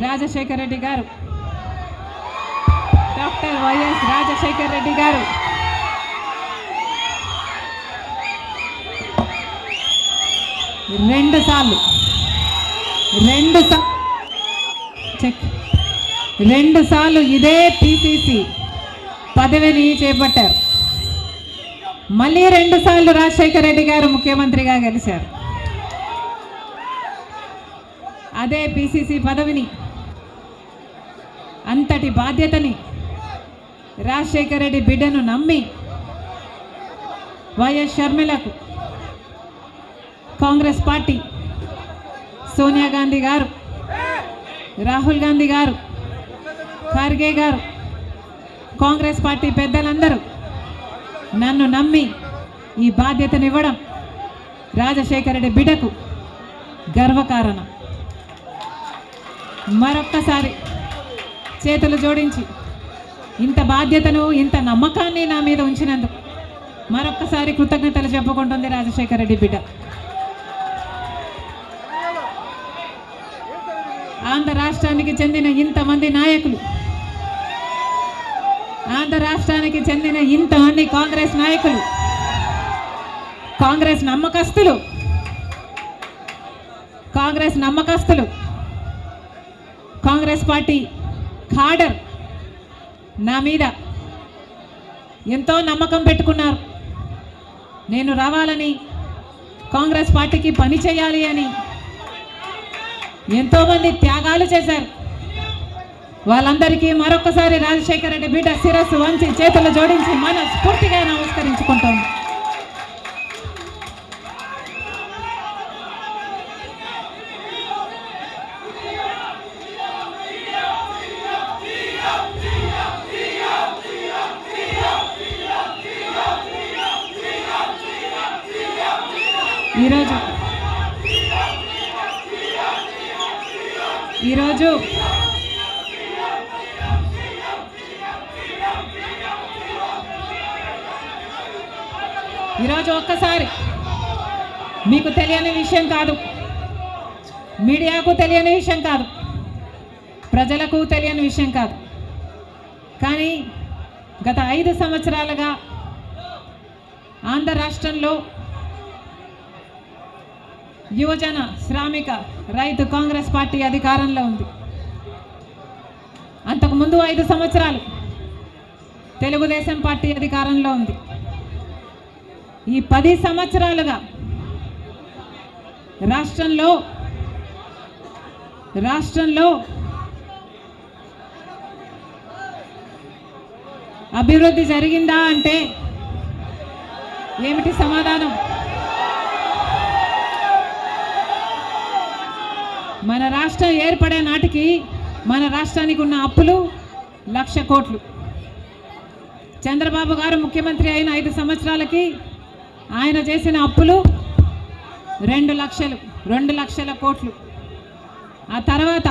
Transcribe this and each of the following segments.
రాజశేఖర రెడ్డి గారు. Doctor YS Rajasekhara Reddy గారు. రెండు సార్లు. రెండు చెక్. రెండు సార్లు ఇదే పిసిసి పదవిని చేపట్టారు. మళ్ళీ రెండు సార్లు రాజశేఖర రెడ్డి గారు ముఖ్యమంత్రిగా గెలిచారు. అదే పిసిసి పదవిని. అంతటి బాధ్యతని రాజశేఖర రెడ్డి బిడ్డను నమ్మి వైఎస్ షర్మిలకు కాంగ్రెస్ పార్టీ సోనియా గాంధీ గారు రాహుల్ గాంధీ గారు ఖార్గే గారు కాంగ్రెస్ పార్టీ పెద్దలందరూ నన్ను నమ్మి ఈ బాధ్యతనివ్వడం రాజశేఖర రెడ్డి బిడ్డకు గర్వకారణం. మరొక్కసారి చేతులు జోడించి ఇంత బాధ్యతను ఇంత నమ్మకాన్ని నా మీద ఉంచినందుకు మరొక్కసారి కృతజ్ఞతలు చెప్పుకుంటుంది రాజశేఖర రెడ్డి బిడ్డ. ఆంధ్ర రాష్ట్రానికి చెందిన ఇంతమంది నాయకులు ఆంధ్ర రాష్ట్రానికి చెందిన ఇంతమంది కాంగ్రెస్ నాయకులు కాంగ్రెస్ నమ్మకస్తులు కాంగ్రెస్ నమ్మకస్తులు కాంగ్రెస్ పార్టీ కాడర్ నా మీద ఎంతో నమ్మకం పెట్టుకున్నారు. నేను రావాలని కాంగ్రెస్ పార్టీకి పని చేయాలి అని ఎంతోమంది త్యాగాలు చేశారు. వాళ్ళందరికీ మరొకసారి రాజశేఖర రెడ్డి బిడ్డ శిరస్సు వంచి చేతులు జోడించి మన స్ఫూర్తిగా నమస్కరించుకుంటాం. ఈరోజు ఈరోజు ఈరోజు ఒక్కసారి మీకు తెలియని విషయం కాదు. మీడియాకు తెలియని విషయం కాదు. ప్రజలకు తెలియని విషయం కాదు. కానీ గత ఐదు సంవత్సరాలుగా ఆంధ్ర రాష్ట్రంలో యువజన శ్రామిక రైతు కాంగ్రెస్ పార్టీ అధికారంలో ఉంది. అంతకుముందు ఐదు సంవత్సరాలు తెలుగుదేశం పార్టీ అధికారంలో ఉంది. ఈ పది సంవత్సరాలుగా రాష్ట్రంలో రాష్ట్రంలో అభివృద్ధి జరిగిందా అంటే ఏమిటి సమాధానం? మన రాష్ట్రం ఏర్పడే నాటికి మన రాష్ట్రానికి ఉన్న అప్పులు లక్ష కోట్లు. చంద్రబాబు గారు ముఖ్యమంత్రి అయిన ఐదు సంవత్సరాలకి ఆయన చేసిన అప్పులు రెండు లక్షలు రెండు లక్షల కోట్లు. ఆ తర్వాత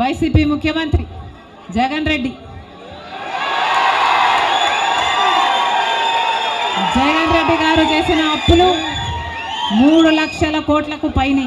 వైసీపీ ముఖ్యమంత్రి జగన్ రెడ్డి. జగన్ రెడ్డి గారు చేసిన అప్పులు మూడు లక్షల కోట్లకు పైనే.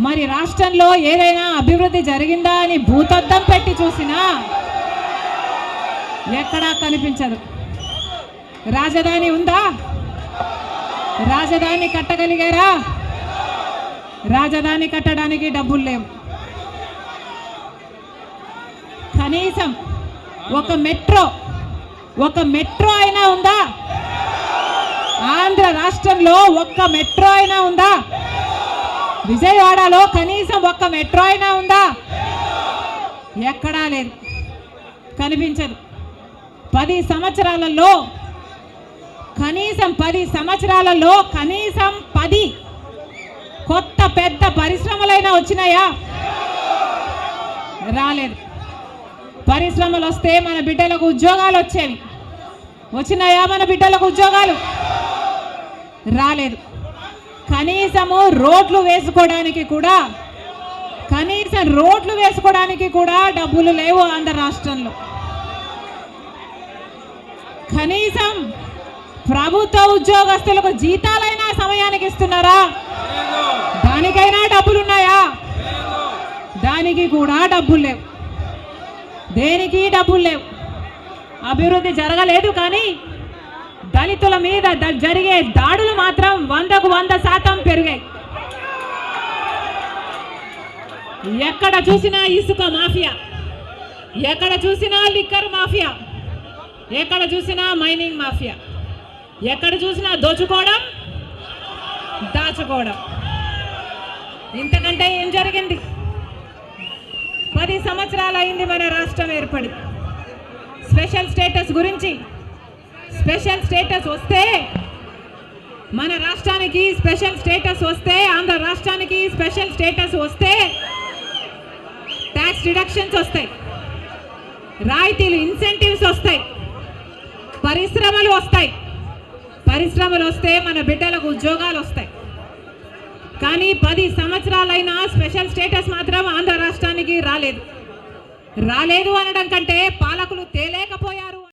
మరి రాష్ట్రంలో ఏదైనా అభివృద్ధి జరిగిందా అని భూతద్దం పెట్టి చూసినా ఎక్కడా కనిపించదు. రాజధాని ఉందా? రాజధాని కట్టగలిగారా? రాజధాని కట్టడానికి డబ్బులు లేవు. కనీసం ఒక మెట్రో ఒక మెట్రో అయినా ఉందా? ఆంధ్ర రాష్ట్రంలో ఒక్క మెట్రో అయినా ఉందా? విజయవాడలో కనీసం ఒక్క మెట్రో అయినా ఉందా? ఎక్కడా లేదు. కనిపించదు. పది సంవత్సరాలలో కనీసం పది సంవత్సరాలలో కనీసం పది కొత్త పెద్ద పరిశ్రమలైనా వచ్చినాయా? రాలేదు. పరిశ్రమలు వస్తే మన బిడ్డలకు ఉద్యోగాలు వచ్చేవి. వచ్చినాయా మన బిడ్డలకు ఉద్యోగాలు? రాలేదు. కనీసము రోడ్లు వేసుకోవడానికి కూడా కనీసం రోడ్లు వేసుకోవడానికి కూడా డబ్బులు లేవు ఆంధ్ర రాష్ట్రంలో. కనీసం ప్రభుత్వ ఉద్యోగస్తులకు జీతాలైనా సమయానికి ఇస్తున్నారా? దానికైనా డబ్బులు ఉన్నాయా దానికి కూడా డబ్బులు లేవు. దేనికి డబ్బులు లేవు? అభివృద్ధి జరగలేదు కానీ దళితుల మీద జరిగే దాడులు మాత్రం వందకు వంద శాతం పెరిగాయి. ఎక్కడ చూసినా ఇసుక మాఫియా. ఎక్కడ చూసినా లిక్కర్ మాఫియా. ఎక్కడ చూసినా మైనింగ్ మాఫియా. ఎక్కడ చూసినా దోచుకోవడం దాచుకోవడం. ఇంతకంటే ఏం జరిగింది? పది సంవత్సరాలు అయింది మన రాష్ట్రం ఏర్పడి. స్పెషల్ స్టేటస్ గురించి స్పెషల్ స్టేటస్ వస్తే మన రాష్ట్రానికి స్పెషల్ స్టేటస్ వస్తే ఆంధ్ర రాష్ట్రానికి స్పెషల్ స్టేటస్ వస్తే ట్యాక్స్ డిడక్షన్స్ వస్తాయి. రాయితీలు ఇన్సెంటివ్స్ వస్తాయి. పరిశ్రమలు వస్తాయి. పరిశ్రమలు వస్తే మన బిడ్డలకు ఉద్యోగాలు వస్తాయి. కానీ పది సంవత్సరాలైనా స్పెషల్ స్టేటస్ మాత్రం ఆంధ్ర రాష్ట్రానికి రాలేదు. రాలేదు అనడం కంటే పాలకులు తేలేకపోయారు